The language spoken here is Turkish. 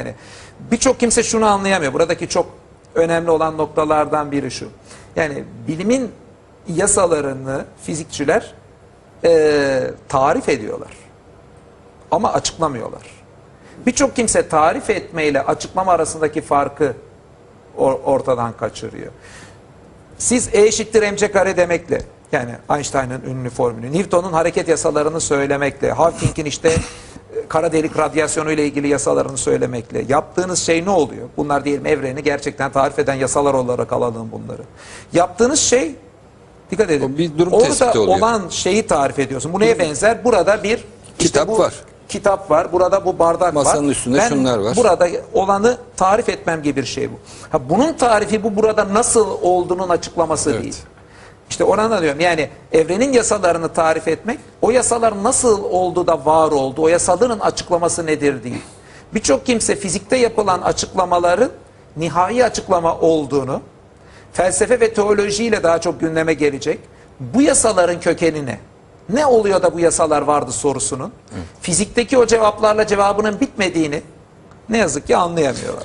Yani birçok kimse şunu anlayamıyor. Buradaki çok önemli olan noktalardan biri şu. Yani bilimin yasalarını fizikçiler eee, tarif ediyorlar. Ama açıklamıyorlar. Birçok kimse tarif etmeyle açıklama arasındaki farkı or- ortadan kaçırıyor. Siz E eşittir mc kare demekle yani Einstein'ın ünlü formülü, Newton'un hareket yasalarını söylemekle, Hawking'in işte e, kara delik radyasyonu ile ilgili yasalarını söylemekle yaptığınız şey ne oluyor? Bunlar diyelim evreni gerçekten tarif eden yasalar olarak alalım bunları. Yaptığınız şey dikkat edin. O bir durum orada oluyor. olan şeyi tarif ediyorsun. Bu neye benzer? Burada bir Kitap bu var. Kitap var. Burada bu bardak var. Masanın üstünde Ben şunlar var. Burada olanı tarif etmem gibi bir şey bu. Ha, bunun tarifi bu burada nasıl olduğunun açıklaması Evet. değil. İşte ona diyorum yani evrenin yasalarını tarif etmek o yasalar nasıl oldu da var oldu o yasaların açıklaması nedir değil. Birçok kimse fizikte yapılan açıklamaların nihai açıklama olduğunu felsefe ve teolojiyle daha çok gündeme gelecek. Bu yasaların kökeni ne? Ne oluyor da bu yasalar vardı sorusunun fizikteki o cevaplarla cevabının bitmediğini ne yazık ki anlayamıyorlar.